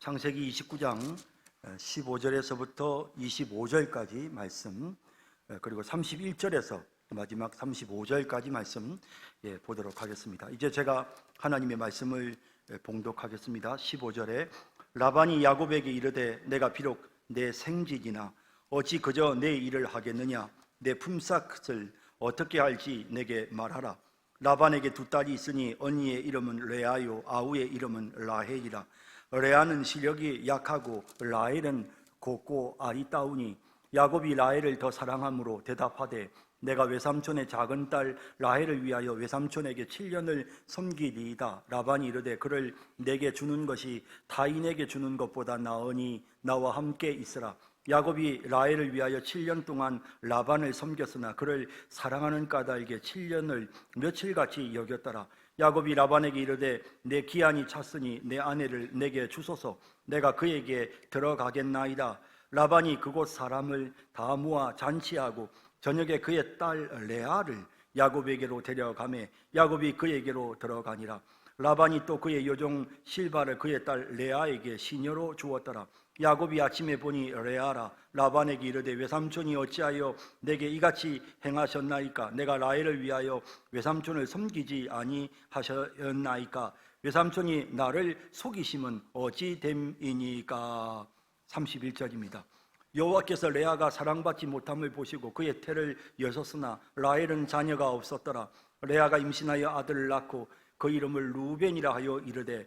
창세기 29장 15절에서부터 25절까지 말씀 어, 그리고 31절에서 마지막 35절까지 말씀 예, 보도록 하겠습니다. 이제 제가 하나님의 말씀을 예, 봉독하겠습니다. 15절에 라반이 야곱에게 이르되 내가 비록 내 생지지나 어찌 그저 내 일을 하겠느냐 내 품삯을 어떻게 할지 내게 말하라. 라반에게 두 딸이 있으니 언니의 이름은 레아요 아우의 이름은 라헬이라. 레아는 시력이 약하고 라헬은 곱고 아리따우니 야곱이 라헬을 더 사랑함으로 대답하되 내가 외삼촌의 작은 딸 라헬을 위하여 외삼촌에게 7년을 섬기리이다. 라반이 이르되 그를 내게 주는 것이 타인에게 주는 것보다 나으니 나와 함께 있으라. 야곱이 라헬을 위하여 7년 동안 라반을 섬겼으나 그를 사랑하는 까닭에 7년을 며칠같이 여겼더라. 야곱이 라반에게 이르되 내 기한이 찼으니 내 아내를 내게 주소서 내가 그에게 들어가겠나이다. 라반이 그곳 사람을 다 모아 잔치하고 저녁에 그의 딸 레아를 야곱에게로 데려가매 야곱이 그에게로 들어가니라. 라반이 또 그의 여종 실바를 그의 딸 레아에게 시녀로 주었더라. 야곱이 아침에 보니 레아라 라반에게 이르되 외삼촌이 어찌하여 내게 이같이 행하셨나이까 내가 라헬을 위하여 외삼촌을 섬기지 아니하셨나이까 외삼촌이 나를 속이심은 어찌 됨이니까 31절입니다. 여호와께서 레아가 사랑받지 못함을 보시고 그의 태를 여셨으나 라헬은 자녀가 없었더라. 레아가 임신하여 아들을 낳고 그 이름을 루벤이라 하여 이르되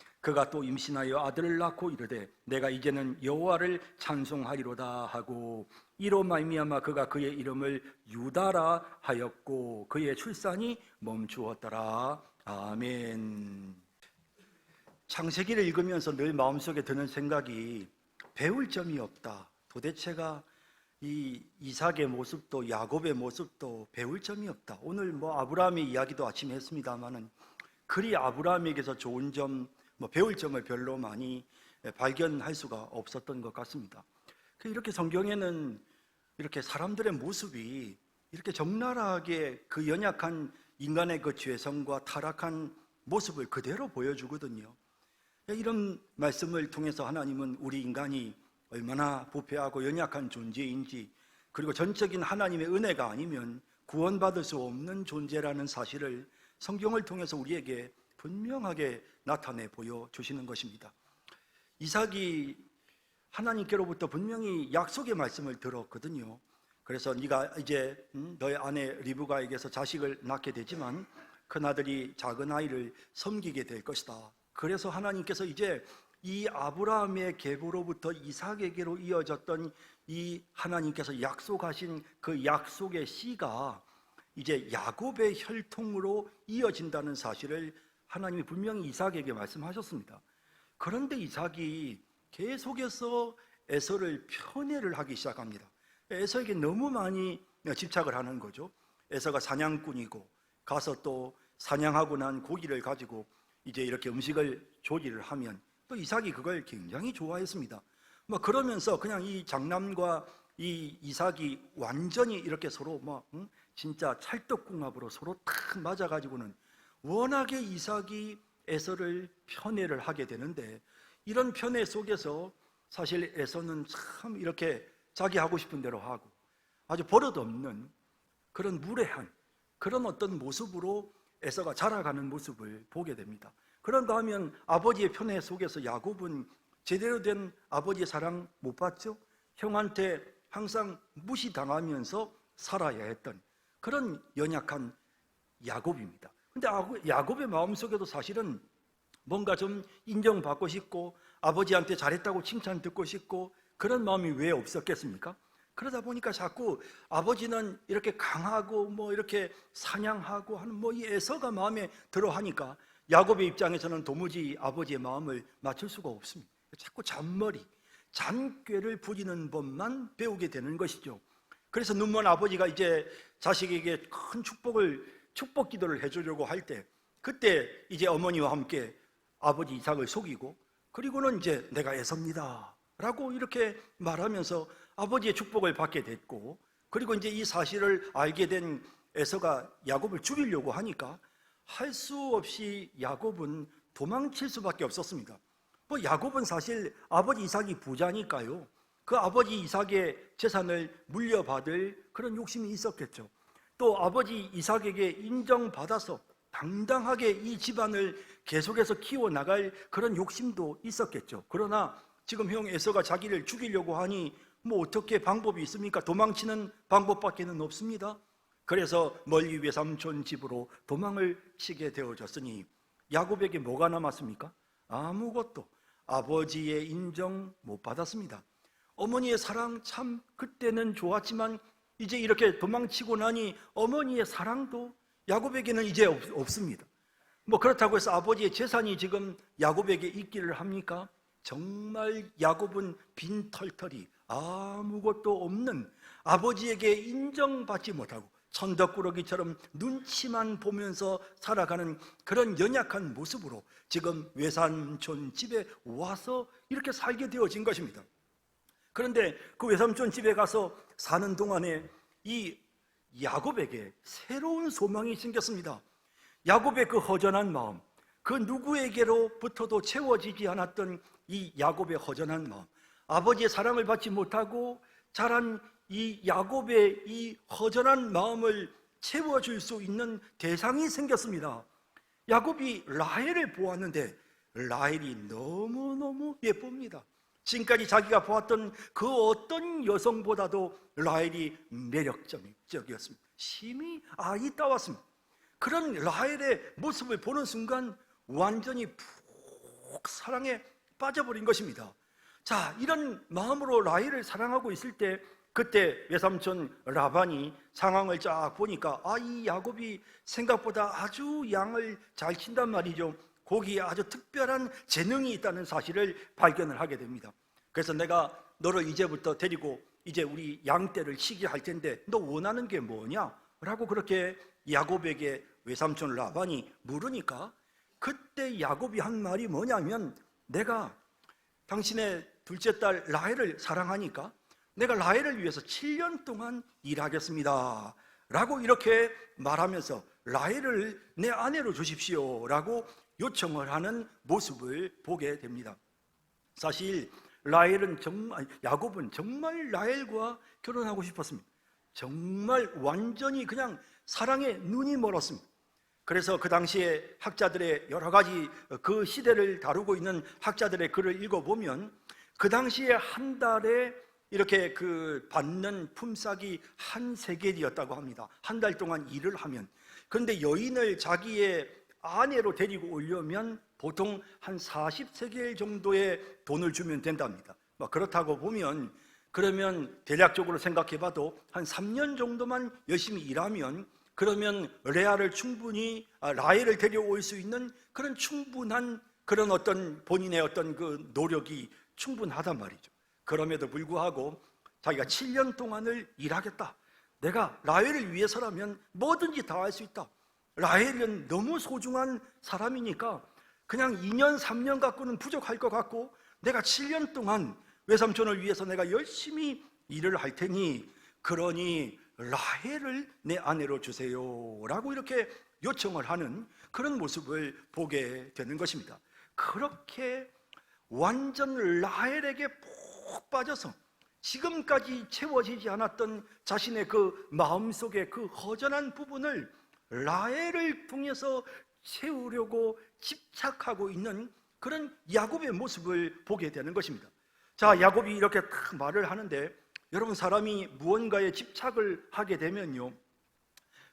그가 또 임신하여 아들을 낳고 이르되 내가 이제는 여호와를 찬송하리로다 하고 이로 말미암아 그가 그의 이름을 유다라 하였고 그의 출산이 멈추었더라 아멘. 창세기를 읽으면서 늘 마음속에 드는 생각이 배울 점이 없다. 도대체가 이 이삭의 모습도 야곱의 모습도 배울 점이 없다. 오늘 뭐 아브라함의 이야기도 아침에 했습니다만은 그리 아브라함에게서 좋은 점, 뭐 배울 점을 별로 많이 발견할 수가 없었던 것 같습니다. 그 이렇게 성경에는 이렇게 사람들의 모습이 이렇게 적나라하게 그 연약한 인간의 그 죄성과 타락한 모습을 그대로 보여주거든요. 이런 말씀을 통해서 하나님은 우리 인간이 얼마나 부패하고 연약한 존재인지 그리고 전적인 하나님의 은혜가 아니면 구원받을 수 없는 존재라는 사실을 성경을 통해서 우리에게 분명하게 나타내 보여 주시는 것입니다. 이삭이 하나님께로부터 분명히 약속의 말씀을 들었거든요. 그래서 네가 이제 음, 너의 아내 리브가에게서 자식을 낳게 되지만 큰 아들이 작은 아이를 섬기게 될 것이다. 그래서 하나님께서 이제 이 아브라함의 계보로부터 이삭에게로 이어졌던 이 하나님께서 약속하신 그 약속의 씨가 이제 야곱의 혈통으로 이어진다는 사실을 하나님이 분명히 이삭에게 말씀하셨습니다. 그런데 이삭이 계속해서 에서를 편애를 하기 시작합니다. 에서에게 너무 많이 집착을 하는 거죠. 에서가 사냥꾼이고 가서 또 사냥하고 난 고기를 가지고 이제 이렇게 음식을 조리를 하면 또 이삭이 그걸 굉장히 좋아했습니다. 뭐 그러면서 그냥 이 장남과 이 이삭이 완전히 이렇게 서로 뭐 응? 진짜 찰떡궁합으로 서로 탁 맞아가지고는 워낙에 이삭이 에서를 편애를 하게 되는데 이런 편애 속에서 사실 에서는 참 이렇게 자기 하고 싶은 대로 하고 아주 버릇없는 그런 무례한 그런 어떤 모습으로 에서가 자라가는 모습을 보게 됩니다. 그런가 하면 아버지의 편애 속에서 야곱은 제대로 된 아버지의 사랑 못 받죠? 형한테 항상 무시당하면서 살아야 했던 그런 연약한 야곱입니다. 근데 야곱의 마음속에도 사실은 뭔가 좀 인정받고 싶고 아버지한테 잘했다고 칭찬 듣고 싶고 그런 마음이 왜 없었겠습니까? 그러다 보니까 자꾸 아버지는 이렇게 강하고 뭐 이렇게 사냥하고 하는 뭐 이 애서가 마음에 들어 하니까 야곱의 입장에서는 도무지 아버지의 마음을 맞출 수가 없습니다. 자꾸 잔머리, 잔꾀를 부리는 법만 배우게 되는 것이죠. 그래서 눈먼 아버지가 이제 자식에게 큰 축복을 축복 기도를 해주려고 할 때 그때 이제 어머니와 함께 아버지 이삭을 속이고 그리고는 이제 내가 애섭니다 라고 이렇게 말하면서 아버지의 축복을 받게 됐고 그리고 이제 이 사실을 알게 된 에서가 야곱을 죽이려고 하니까 할 수 없이 야곱은 도망칠 수밖에 없었습니다. 뭐 야곱은 사실 아버지 이삭이 부자니까요. 그 아버지 이삭의 재산을 물려받을 그런 욕심이 있었겠죠. 또 아버지 이삭에게 인정받아서 당당하게 이 집안을 계속해서 키워나갈 그런 욕심도 있었겠죠. 그러나 지금 형 에서가 자기를 죽이려고 하니 뭐 어떻게 방법이 있습니까? 도망치는 방법밖에는 없습니다. 그래서 멀리 외삼촌 집으로 도망을 치게 되어졌으니 야곱에게 뭐가 남았습니까? 아무것도 아버지의 인정 못 받았습니다. 어머니의 사랑 참 그때는 좋았지만 이제 이렇게 도망치고 나니 어머니의 사랑도 야곱에게는 이제 없, 없습니다. 뭐 그렇다고 해서 아버지의 재산이 지금 야곱에게 있기를 합니까? 정말 야곱은 빈털털이 아무것도 없는 아버지에게 인정받지 못하고 천덕꾸러기처럼 눈치만 보면서 살아가는 그런 연약한 모습으로 지금 외삼촌 집에 와서 이렇게 살게 되어진 것입니다. 그런데 그 외삼촌 집에 가서 사는 동안에 이 야곱에게 새로운 소망이 생겼습니다. 야곱의 그 허전한 마음, 그 누구에게로부터도 채워지지 않았던 이 야곱의 허전한 마음, 아버지의 사랑을 받지 못하고 자란 이 야곱의 이 허전한 마음을 채워줄 수 있는 대상이 생겼습니다. 야곱이 라헬을 보았는데 라헬이 너무너무 예쁩니다. 지금까지 자기가 보았던 그 어떤 여성보다도 라헬이 매력적이었습니다. 심히 아이따웠습니다. 그런 라헬의 모습을 보는 순간 완전히 푹 사랑에 빠져버린 것입니다. 자, 이런 마음으로 라헬을 사랑하고 있을 때 그때 외삼촌 라반이 상황을 쫙 보니까 아, 이 야곱이 생각보다 아주 양을 잘 친단 말이죠. 거기에 아주 특별한 재능이 있다는 사실을 발견을 하게 됩니다. 그래서 내가 너를 이제부터 데리고 이제 우리 양떼를 치게 할 텐데 너 원하는 게 뭐냐? 라고 그렇게 야곱에게 외삼촌 라반이 물으니까 그때 야곱이 한 말이 뭐냐면 내가 당신의 둘째 딸 라헬을 사랑하니까 내가 라헬을 위해서 7년 동안 일하겠습니다. 라고 이렇게 말하면서 라헬을 내 아내로 주십시오. 라고 요청을 하는 모습을 보게 됩니다. 사실 라헬은 정말 야곱은 정말 라헬과 결혼하고 싶었습니다. 정말 완전히 그냥 사랑에 눈이 멀었습니다. 그래서 그 당시에 학자들의 여러 가지 그 시대를 다루고 있는 학자들의 글을 읽어보면 그 당시에 한 달에 이렇게 그 받는 품삯이 한 세겔이었다고 합니다. 한 달 동안 일을 하면. 그런데 여인을 자기의 아내로 데리고 오려면 보통 한 40세겔 정도의 돈을 주면 된답니다. 뭐 그렇다고 보면 그러면 대략적으로 생각해 봐도 한 3년 정도만 열심히 일하면 그러면 레아를 충분히 아, 라헬을 데려올 수 있는 그런 충분한 그런 어떤 본인의 어떤 그 노력이 충분하단 말이죠. 그럼에도 불구하고 자기가 7년 동안을 일하겠다. 내가 라헬을 위해서라면 뭐든지 다 할 수 있다. 라헬은 너무 소중한 사람이니까 그냥 2년, 3년 갖고는 부족할 것 같고 내가 7년 동안 외삼촌을 위해서 내가 열심히 일을 할 테니 그러니 라헬을 내 아내로 주세요. 라고 이렇게 요청을 하는 그런 모습을 보게 되는 것입니다. 그렇게 완전 라헬에게 푹 빠져서 지금까지 채워지지 않았던 자신의 그 마음속의 그 허전한 부분을 라헬을 통해서 채우려고 집착하고 있는 그런 야곱의 모습을 보게 되는 것입니다. 자, 야곱이 이렇게 딱 말을 하는데 여러분 사람이 무언가에 집착을 하게 되면요.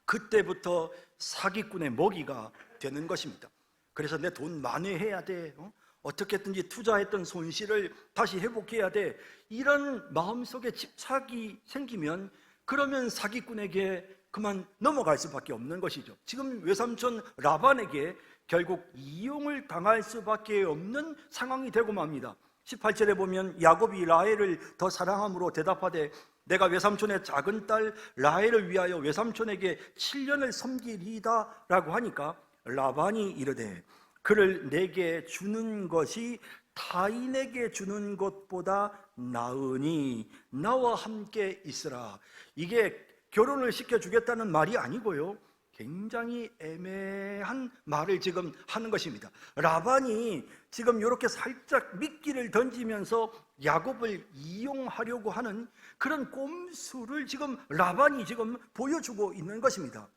그때부터 사기꾼의 먹이가 되는 것입니다. 그래서 내 돈 만회해야 돼. 어? 어떻게든지 투자했던 손실을 다시 회복해야 돼. 이런 마음속에 집착이 생기면 그러면 사기꾼에게 그만 넘어갈 수밖에 없는 것이죠. 지금 외삼촌 라반에게 결국 이용을 당할 수밖에 없는 상황이 되고 맙니다. 18절에 보면 야곱이 라헬을 더 사랑함으로 대답하되 내가 외삼촌의 작은 딸 라헬을 위하여 외삼촌에게 7년을 섬기리이다 라고 하니까 라반이 이르되 그를 내게 주는 것이 타인에게 주는 것보다 나으니 나와 함께 있으라 이게 결혼을 시켜주겠다는 말이 아니고요 굉장히 애매한 말을 지금 하는 것입니다. 라반이 지금 이렇게 살짝 미끼를 던지면서 야곱을 이용하려고 하는 그런 꼼수를 지금 라반이 지금 보여주고 있는 것입니다.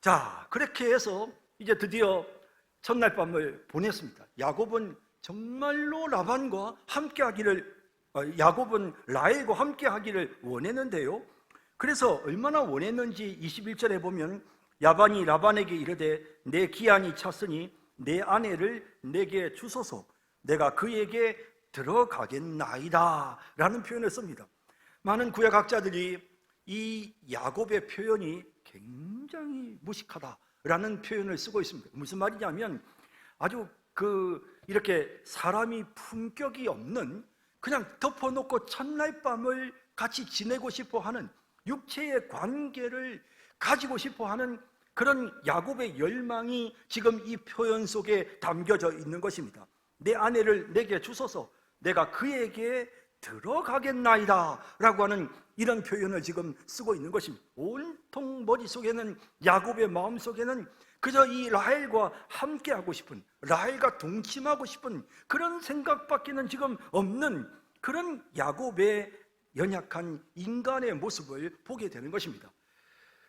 자, 그렇게 해서 이제 드디어 첫날 밤을 보냈습니다. 야곱은 정말로 라반과 함께 하기를, 어, 야곱은 라헬과 함께 하기를 원했는데요. 그래서 얼마나 원했는지 21절에 보면 야반이 라반에게 이르되 내 기한이 찼으니 내 아내를 내게 주소서. 내가 그에게 들어가겠나이다 라는 표현을 씁니다. 많은 구약학자들이 이 야곱의 표현이 굉장히 무식하다라는 표현을 쓰고 있습니다. 무슨 말이냐면 아주 그 이렇게 사람이 품격이 없는 그냥 덮어놓고 첫날 밤을 같이 지내고 싶어 하는 육체의 관계를 가지고 싶어 하는 그런 야곱의 열망이 지금 이 표현 속에 담겨져 있는 것입니다. 내 아내를 내게 주소서 내가 그에게 들어가겠나이다 라고 하는 이런 표현을 지금 쓰고 있는 것입니다. 온통 머릿속에는 야곱의 마음속에는 그저 이 라헬과 함께하고 싶은 라헬과 동침하고 싶은 그런 생각밖에는 지금 없는 그런 야곱의 연약한 인간의 모습을 보게 되는 것입니다.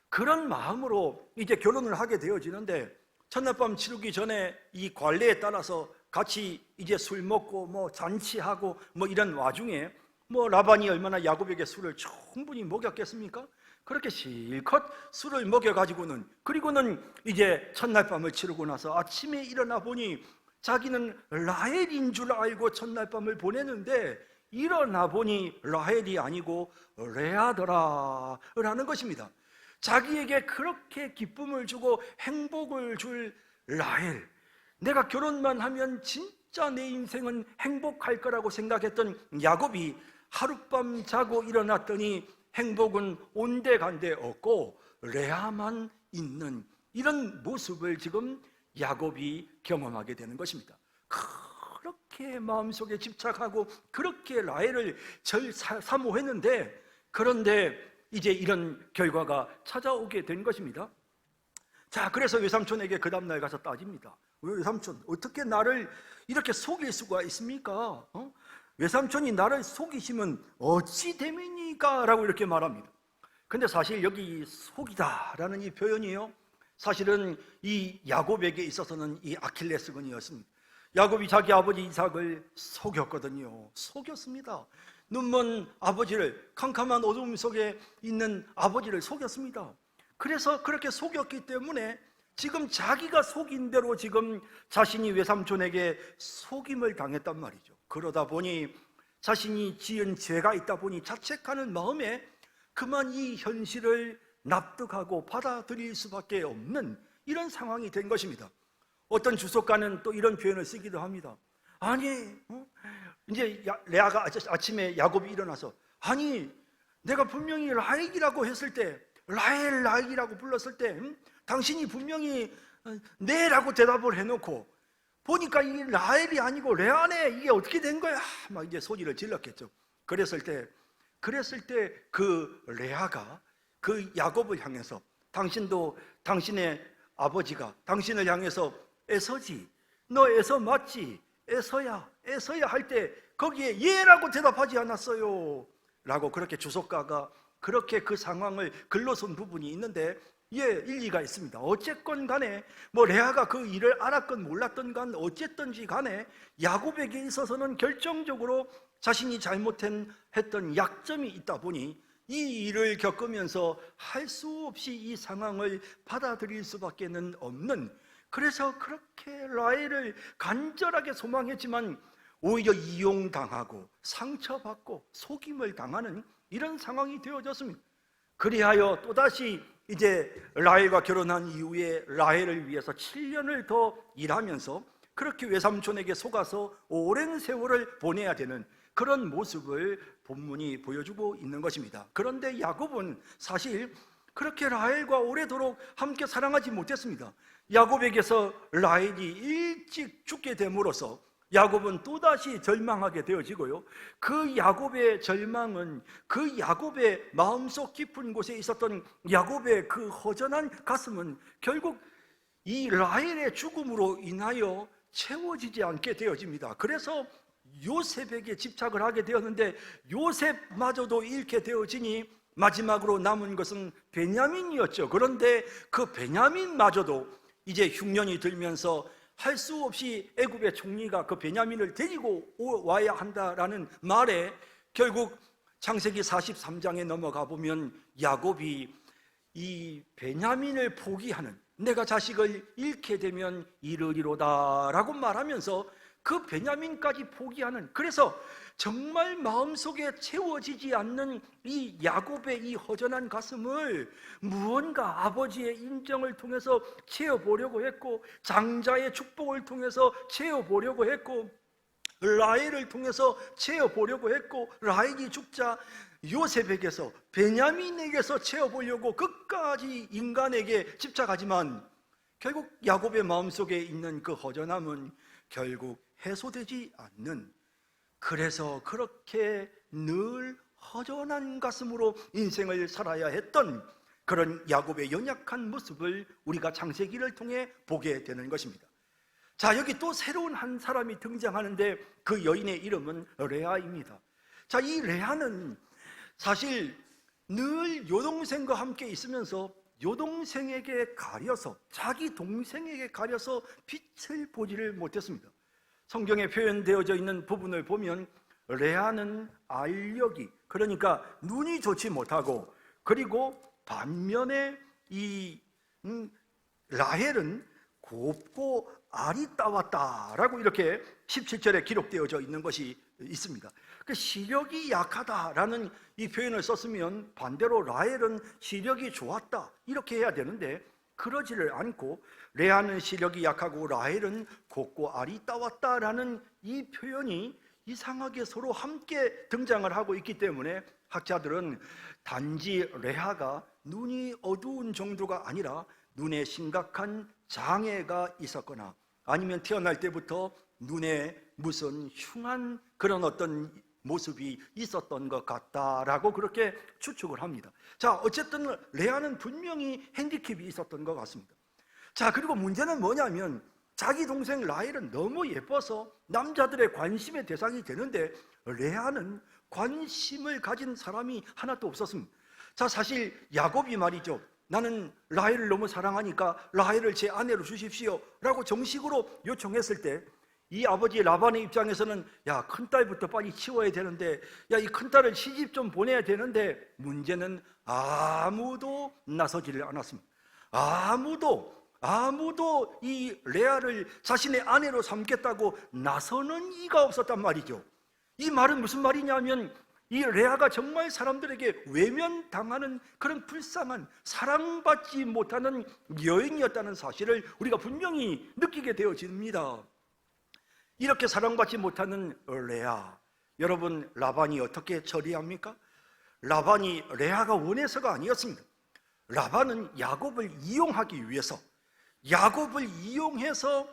그런 마음으로 이제 결혼을 하게 되어지는데 첫날 밤 치르기 전에 이 관례에 따라서 같이 이제 술 먹고 뭐 잔치하고 뭐 이런 와중에 뭐 라반이 얼마나 야곱에게 술을 충분히 먹였겠습니까? 그렇게 실컷 술을 먹여가지고는 그리고는 이제 첫날 밤을 치르고 나서 아침에 일어나 보니 자기는 라헬인 줄 알고 첫날 밤을 보내는데 일어나 보니 라헬이 아니고 레아더라 라는 것입니다. 자기에게 그렇게 기쁨을 주고 행복을 줄 라헬. 내가 결혼만 하면 진짜 내 인생은 행복할 거라고 생각했던 야곱이 하룻밤 자고 일어났더니 행복은 온데간데 없고 레아만 있는 이런 모습을 지금 야곱이 경험하게 되는 것입니다. 그렇게 마음속에 집착하고 그렇게 라헬을 절 사모했는데 그런데 이제 이런 결과가 찾아오게 된 것입니다. 자, 그래서 외삼촌에게 그 다음날 가서 따집니다. 외삼촌, 어떻게 나를 이렇게 속일 수가 있습니까? 어? 외삼촌이 나를 속이시면 어찌 됨입니까? 라고 이렇게 말합니다. 근데 사실 여기 속이다라는 이 표현이요. 사실은 이 야곱에게 있어서는 이 아킬레스건이었습니다. 야곱이 자기 아버지 이삭을 속였거든요. 속였습니다. 눈먼 아버지를 캄캄한 어둠 속에 있는 아버지를 속였습니다. 그래서 그렇게 속였기 때문에 지금 자기가 속인 대로 지금 자신이 외삼촌에게 속임을 당했단 말이죠. 그러다 보니 자신이 지은 죄가 있다 보니 자책하는 마음에 그만 이 현실을 납득하고 받아들일 수밖에 없는 이런 상황이 된 것입니다. 어떤 주석가는 또 이런 표현을 쓰기도 합니다. 아니, 어? 이제 레아가 아침에 야곱이 일어나서 아니 내가 분명히 라헬이라고 했을 때 라헬 라헬이라고 불렀을 때 음? 당신이 분명히 어, 네라고 대답을 해놓고 보니까 이게 라헬이 아니고 레아네 이게 어떻게 된 거야? 막 이제 소리를 질렀겠죠. 그랬을 때 그랬을 때 그 레아가 그 야곱을 향해서 당신도 당신의 아버지가 당신을 향해서 에서지 너 에서 맞지 에서야, 에서야 할 때 거기에 예라고 대답하지 않았어요. 라고 그렇게 주석가가 그렇게 그 상황을 글러쓴 부분이 있는데 예, 일리가 있습니다. 어쨌건 간에 뭐 레아가 그 일을 알았건 몰랐던 간 어쨌든지 간에 야곱에게 있어서는 결정적으로 자신이 잘못했던 약점이 있다 보니 이 일을 겪으면서 할 수 없이 이 상황을 받아들일 수밖에는 없는 그래서 그렇게 라헬을 간절하게 소망했지만 오히려 이용당하고 상처받고 속임을 당하는 이런 상황이 되어졌습니다. 그리하여 또다시 이제 라헬과 결혼한 이후에 라헬을 위해서 7년을 더 일하면서 그렇게 외삼촌에게 속아서 오랜 세월을 보내야 되는 그런 모습을 본문이 보여주고 있는 것입니다. 그런데 야곱은 사실 그렇게 라헬과 오래도록 함께 사랑하지 못했습니다. 야곱에게서 라헬이 일찍 죽게 됨으로써 야곱은 또다시 절망하게 되어지고요. 그 야곱의 절망은 그 야곱의 마음속 깊은 곳에 있었던 야곱의 그 허전한 가슴은 결국 이 라헬의 죽음으로 인하여 채워지지 않게 되어집니다. 그래서 요셉에게 집착을 하게 되었는데 요셉마저도 잃게 되어지니 마지막으로 남은 것은 베냐민이었죠. 그런데 그 베냐민마저도 이제 흉년이 들면서 할 수 없이 애굽의 총리가 그 베냐민을 데리고 오- 와야 한다라는 말에 결국 창세기 43장에 넘어가 보면 야곱이 이 베냐민을 포기하는 내가 자식을 잃게 되면 이르리로다라고 말하면서 그 베냐민까지 포기하는 그래서 정말 마음속에 채워지지 않는 이 야곱의 이 허전한 가슴을 무언가 아버지의 인정을 통해서 채워보려고 했고 장자의 축복을 통해서 채워보려고 했고 라헬을 통해서 채워보려고 했고 라헬이 죽자 요셉에게서 베냐민에게서 채워보려고 끝까지 인간에게 집착하지만 결국 야곱의 마음속에 있는 그 허전함은 결국 해소되지 않는 그래서 그렇게 늘 허전한 가슴으로 인생을 살아야 했던 그런 야곱의 연약한 모습을 우리가 창세기를 통해 보게 되는 것입니다. 자, 여기 또 새로운 한 사람이 등장하는데 그 여인의 이름은 레아입니다. 자, 이 레아는 사실 늘 여동생과 함께 있으면서 여동생에게 가려서 자기 동생에게 가려서 빛을 보지를 못했습니다. 성경에 표현되어져 있는 부분을 보면 레아는 알력이 그러니까 눈이 좋지 못하고 그리고 반면에 이 음, 라헬은 곱고 알이 따왔다라고 이렇게 17절에 기록되어져 있는 것이 있습니다. 그 시력이 약하다라는 이 표현을 썼으면 반대로 라헬은 시력이 좋았다 이렇게 해야 되는데 그러지를 않고 레아는 시력이 약하고 라헬은 곱고 알이 따왔다라는 이 표현이 이상하게 서로 함께 등장을 하고 있기 때문에 학자들은 단지 레아가 눈이 어두운 정도가 아니라 눈에 심각한 장애가 있었거나 아니면 태어날 때부터 눈에 무슨 흉한 그런 어떤 모습이 있었던 것 같다라고 그렇게 추측을 합니다. 자, 어쨌든 레아는 분명히 핸디캡이 있었던 것 같습니다. 자, 그리고 문제는 뭐냐면 자기 동생 라헬은 너무 예뻐서 남자들의 관심의 대상이 되는데 레아는 관심을 가진 사람이 하나도 없었습니다. 자, 사실 야곱이 말이죠. 나는 라헬을 너무 사랑하니까 라헬을 제 아내로 주십시오 라고 정식으로 요청했을 때 이 아버지 라반의 입장에서는 야 큰딸부터 빨리 치워야 되는데 야 이 큰딸을 시집 좀 보내야 되는데 문제는 아무도 나서지를 않았습니다. 아무도 아무도 이 레아를 자신의 아내로 삼겠다고 나서는 이가 없었단 말이죠. 이 말은 무슨 말이냐면 이 레아가 정말 사람들에게 외면당하는 그런 불쌍한 사랑받지 못하는 여인이었다는 사실을 우리가 분명히 느끼게 되어집니다. 이렇게 사랑받지 못하는 레아 여러분 라반이 어떻게 처리합니까? 라반이 레아가 원해서가 아니었습니다. 라반은 야곱을 이용하기 위해서 야곱을 이용해서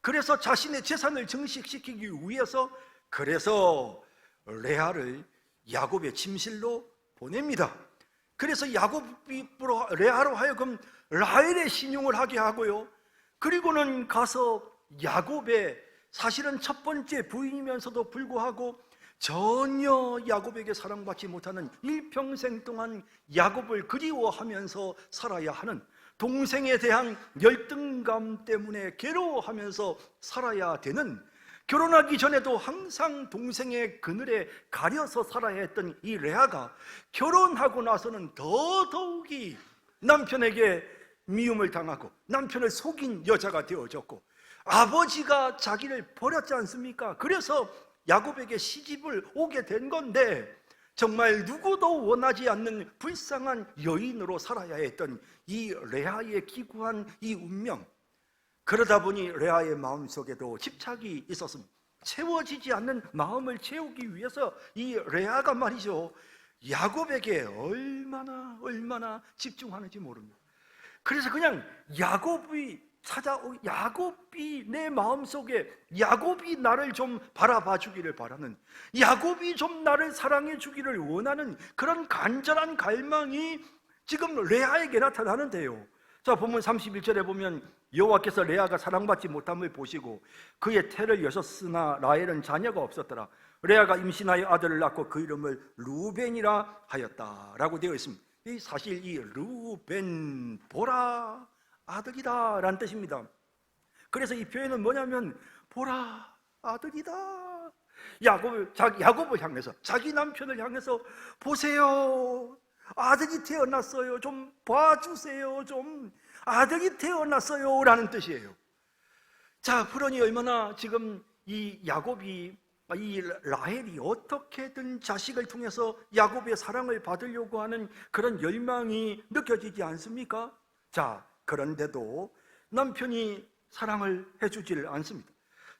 그래서 자신의 재산을 증식시키기 위해서 그래서 레아를 야곱의 침실로 보냅니다. 그래서 야곱이 레아로 하여금 라헬의 신용을 하게 하고요. 그리고는 가서 야곱의 사실은 첫 번째 부인이면서도 불구하고 전혀 야곱에게 사랑받지 못하는 일평생 동안 야곱을 그리워하면서 살아야 하는 동생에 대한 열등감 때문에 괴로워하면서 살아야 되는 결혼하기 전에도 항상 동생의 그늘에 가려서 살아야 했던 이 레아가 결혼하고 나서는 더더욱이 남편에게 미움을 당하고 남편을 속인 여자가 되어졌고 아버지가 자기를 버렸지 않습니까? 그래서 야곱에게 시집을 오게 된 건데 정말 누구도 원하지 않는 불쌍한 여인으로 살아야 했던 이 레아의 기구한 이 운명 그러다 보니 레아의 마음속에도 집착이 있었습니다. 채워지지 않는 마음을 채우기 위해서 이 레아가 말이죠. 야곱에게 얼마나 얼마나 집중하는지 모릅니다. 그래서 그냥 야곱이 찾아오 야곱이 내 마음속에 야곱이 나를 좀 바라봐 주기를 바라는 야곱이 좀 나를 사랑해 주기를 원하는 그런 간절한 갈망이 지금 레아에게 나타나는데요. 자, 본문 31절에 보면 여호와께서 레아가 사랑받지 못함을 보시고 그의 태를 여셨으나 라헬은 자녀가 없었더라. 레아가 임신하여 아들을 낳고 그 이름을 루벤이라 하였다라고 되어 있습니다. 이 사실 이 루벤 보라 아들이다 라는 뜻입니다. 그래서 이 표현은 뭐냐면 보라 아들이다. 야곱을 자기 야곱을 향해서 자기 남편을 향해서 보세요. 아들이 태어났어요. 좀 봐주세요. 좀 아들이 태어났어요 라는 뜻이에요. 자, 그러니 얼마나 지금 이 야곱이 이 라헬이 어떻게든 자식을 통해서 야곱의 사랑을 받으려고 하는 그런 열망이 느껴지지 않습니까? 자, 그런데도 남편이 사랑을 해주지를 않습니다.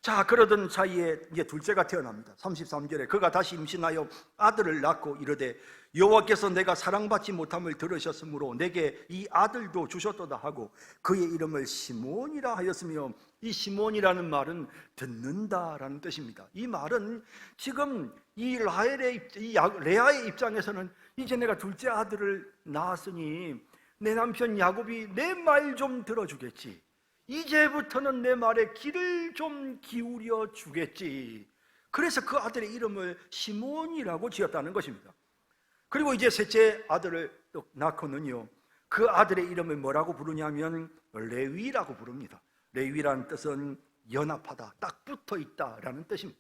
자, 그러던 사이에 이제 둘째가 태어납니다. 33절에 그가 다시 임신하여 아들을 낳고 이르되 여호와께서 내가 사랑받지 못함을 들으셨으므로 내게 이 아들도 주셨도다 하고 그의 이름을 시몬이라 하였으며 이 시몬이라는 말은 듣는다라는 뜻입니다. 이 말은 지금 이 라헬의 입- 이 야- 레아의 입장에서는 이제 내가 둘째 아들을 낳았으니 내 남편 야곱이 내 말 좀 들어주겠지. 이제부터는 내 말에 귀를 좀 기울여 주겠지. 그래서 그 아들의 이름을 시몬이라고 지었다는 것입니다. 그리고 이제 셋째 아들을 또 낳고는요. 그 아들의 이름을 뭐라고 부르냐면 레위라고 부릅니다. 레위라는 뜻은 연합하다, 딱 붙어 있다라는 뜻입니다.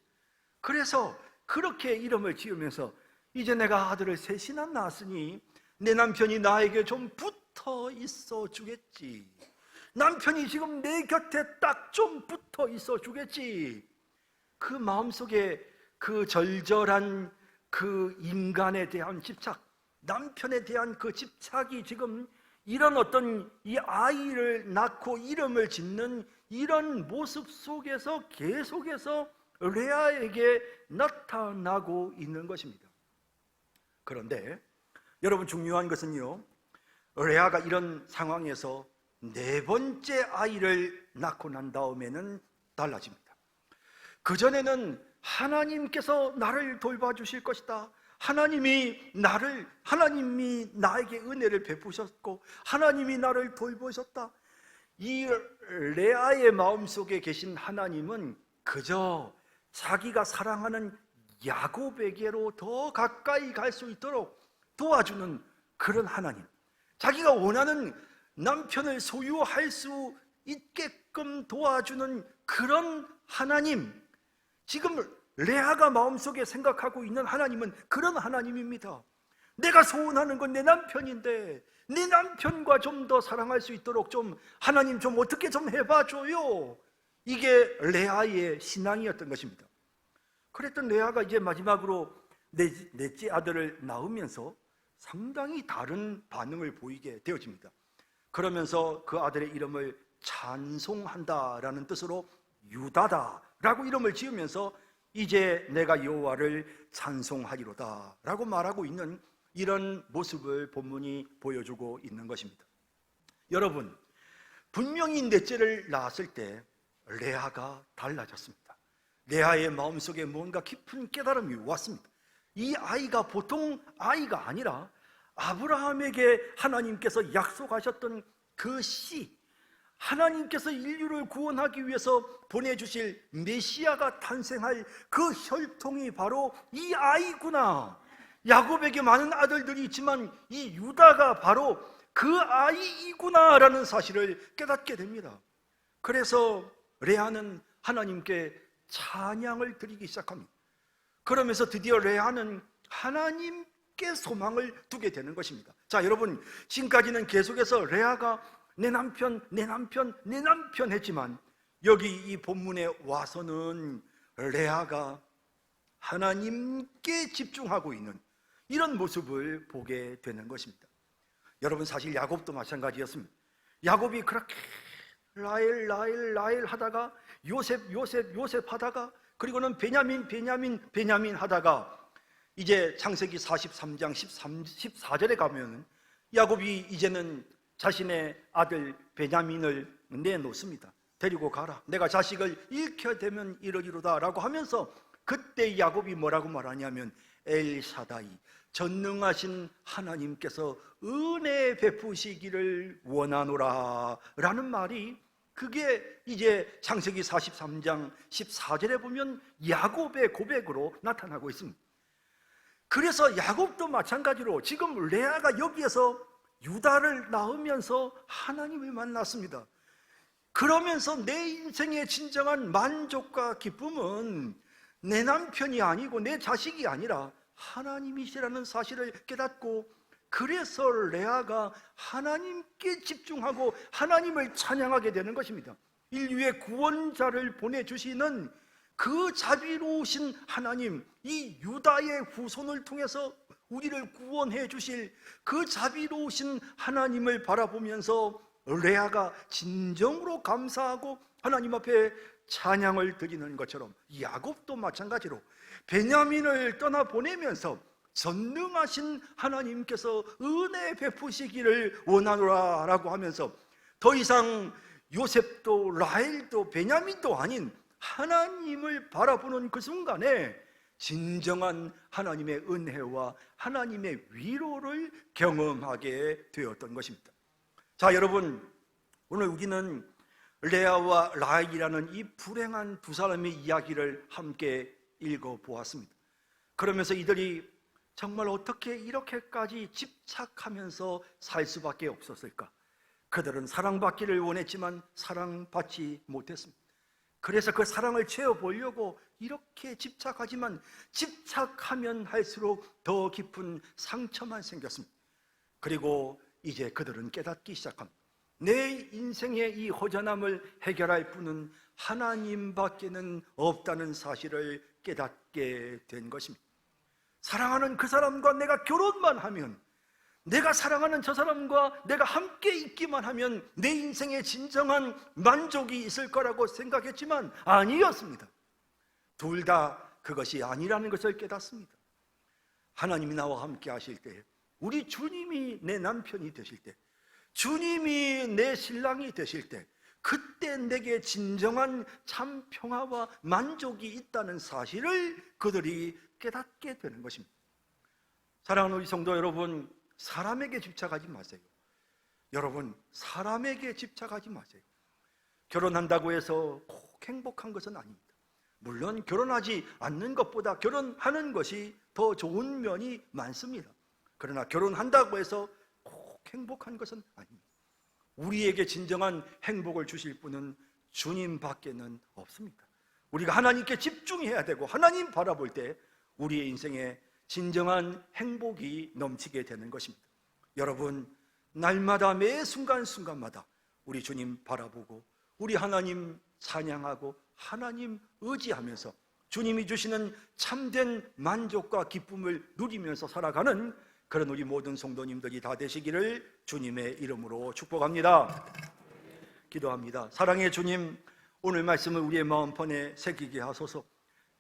그래서 그렇게 이름을 지으면서 이제 내가 아들을 셋이나 낳았으니 내 남편이 나에게 좀 붙어 있어 주겠지. 남편이 지금 내 곁에 딱 좀 붙어 있어 주겠지. 그 마음속에 그 절절한 그 인간에 대한 집착, 남편에 대한 그 집착이 지금 이런 어떤 이 아이를 낳고 이름을 짓는 이런 모습 속에서 계속해서 레아에게 나타나고 있는 것입니다. 그런데 여러분 중요한 것은요, 레아가 이런 상황에서 네 번째 아이를 낳고 난 다음에는 달라집니다. 그전에는 하나님께서 나를 돌봐주실 것이다. 하나님이 나를, 하나님이 나에게 은혜를 베푸셨고, 하나님이 나를 돌보셨다. 이 레아의 마음 속에 계신 하나님은 그저 자기가 사랑하는 야곱에게로 더 가까이 갈 수 있도록 도와주는 그런 하나님. 자기가 원하는 남편을 소유할 수 있게끔 도와주는 그런 하나님. 지금 레아가 마음속에 생각하고 있는 하나님은 그런 하나님입니다. 내가 소원하는 건 내 남편인데 내 남편과 좀 더 사랑할 수 있도록 좀 하나님 좀 어떻게 좀 해봐줘요. 이게 레아의 신앙이었던 것입니다. 그랬던 레아가 이제 마지막으로 넷, 넷째 아들을 낳으면서 상당히 다른 반응을 보이게 되어집니다. 그러면서 그 아들의 이름을 찬송한다라는 뜻으로 유다다라고 이름을 지으면서 이제 내가 여호와를 찬송하리로다라고 말하고 있는 이런 모습을 본문이 보여주고 있는 것입니다. 여러분, 분명히 넷째를 낳았을 때 레아가 달라졌습니다. 레아의 마음속에 뭔가 깊은 깨달음이 왔습니다. 이 아이가 보통 아이가 아니라 아브라함에게 하나님께서 약속하셨던 그 씨, 하나님께서 인류를 구원하기 위해서 보내주실 메시아가 탄생할 그 혈통이 바로 이 아이구나. 야곱에게 많은 아들들이 있지만 이 유다가 바로 그 아이이구나라는 사실을 깨닫게 됩니다. 그래서 레아는 하나님께 찬양을 드리기 시작합니다. 그러면서 드디어 레아는 하나님께 소망을 두게 되는 것입니다. 자, 여러분, 지금까지는 계속해서 레아가 내 남편, 내 남편, 내 남편 했지만 여기 이 본문에 와서는 레아가 하나님께 집중하고 있는 이런 모습을 보게 되는 것입니다. 여러분 사실 야곱도 마찬가지였습니다. 야곱이 그렇게 라헬 라헬 라헬 하다가 요셉 요셉 요셉 하다가 그리고는 베냐민 베냐민 베냐민 하다가 이제 창세기 43장 13, 14절에 가면 야곱이 이제는 자신의 아들 베냐민을 내놓습니다. 데리고 가라. 내가 자식을 잃게 되면 이러이로다라고 하면서 그때 야곱이 뭐라고 말하냐면 엘사다이 전능하신 하나님께서 은혜 베푸시기를 원하노라라는 말이 그게 이제 창세기 43장 14절에 보면 야곱의 고백으로 나타나고 있습니다. 그래서 야곱도 마찬가지로 지금 레아가 여기에서 유다를 낳으면서 하나님을 만났습니다. 그러면서 내 인생의 진정한 만족과 기쁨은 내 남편이 아니고 내 자식이 아니라 하나님이시라는 사실을 깨닫고 그래서 레아가 하나님께 집중하고 하나님을 찬양하게 되는 것입니다. 인류의 구원자를 보내주시는 그 자비로우신 하나님, 이 유다의 후손을 통해서 우리를 구원해 주실 그 자비로우신 하나님을 바라보면서 레아가 진정으로 감사하고 하나님 앞에 찬양을 드리는 것처럼 야곱도 마찬가지로 베냐민을 떠나 보내면서 전능하신 하나님께서 은혜 베푸시기를 원하노라 라고 하면서 더 이상 요셉도 라헬도 베냐민도 아닌 하나님을 바라보는 그 순간에 진정한 하나님의 은혜와 하나님의 위로를 경험하게 되었던 것입니다. 자, 여러분, 오늘 우리는 레아와 라헬이라는 이 불행한 두 사람의 이야기를 함께 읽어 보았습니다. 그러면서 이들이 정말 어떻게 이렇게까지 집착하면서 살 수밖에 없었을까? 그들은 사랑받기를 원했지만 사랑받지 못했습니다. 그래서 그 사랑을 채워보려고 이렇게 집착하지만 집착하면 할수록 더 깊은 상처만 생겼습니다. 그리고 이제 그들은 깨닫기 시작합니다. 내 인생의 이 허전함을 해결할 분은 하나님밖에는 없다는 사실을 깨닫게 된 것입니다. 사랑하는 그 사람과 내가 결혼만 하면 내가 사랑하는 저 사람과 내가 함께 있기만 하면 내 인생에 진정한 만족이 있을 거라고 생각했지만 아니었습니다. 둘 다 그것이 아니라는 것을 깨닫습니다. 하나님이 나와 함께 하실 때, 우리 주님이 내 남편이 되실 때, 주님이 내 신랑이 되실 때, 그때 내게 진정한 참 평화와 만족이 있다는 사실을 그들이 깨닫게 되는 것입니다. 사랑하는 우리 성도 여러분, 사람에게 집착하지 마세요. 여러분, 사람에게 집착하지 마세요. 결혼한다고 해서 꼭 행복한 것은 아닙니다. 물론 결혼하지 않는 것보다 결혼하는 것이 더 좋은 면이 많습니다. 그러나 결혼한다고 해서 꼭 행복한 것은 아닙니다. 우리에게 진정한 행복을 주실 분은 주님밖에는 없습니다. 우리가 하나님께 집중해야 되고 하나님 바라볼 때 우리의 인생에 진정한 행복이 넘치게 되는 것입니다. 여러분, 날마다 매 순간순간마다 우리 주님 바라보고 우리 하나님 찬양하고 하나님 의지하면서 주님이 주시는 참된 만족과 기쁨을 누리면서 살아가는 그런 우리 모든 성도님들이 다 되시기를 주님의 이름으로 축복합니다. 기도합니다. 사랑의 주님, 오늘 말씀을 우리의 마음판에 새기게 하소서.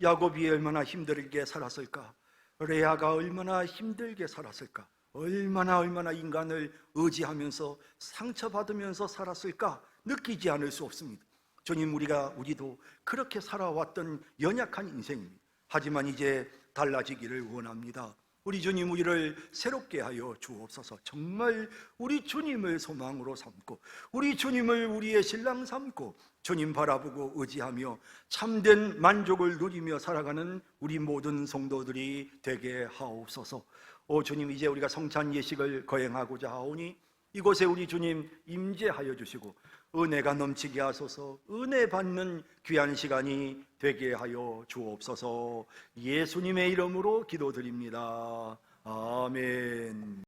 야곱이 얼마나 힘들게 살았을까? 레아가 얼마나 힘들게 살았을까? 얼마나 얼마나 인간을 의지하면서 상처받으면서 살았을까? 느끼지 않을 수 없습니다. 주님 우리가 우리도 그렇게 살아왔던 연약한 인생입니다. 하지만 이제 달라지기를 원합니다. 우리 주님 우리를 새롭게 하여 주옵소서. 정말 우리 주님을 소망으로 삼고 우리 주님을 우리의 신랑 삼고 주님 바라보고 의지하며 참된 만족을 누리며 살아가는 우리 모든 성도들이 되게 하옵소서. 오 주님 이제 우리가 성찬 예식을 거행하고자 하오니 이곳에 우리 주님 임재하여 주시고 은혜가 넘치게 하소서 은혜 받는 귀한 시간이 되게 하여 주옵소서 예수님의 이름으로 기도드립니다. 아멘.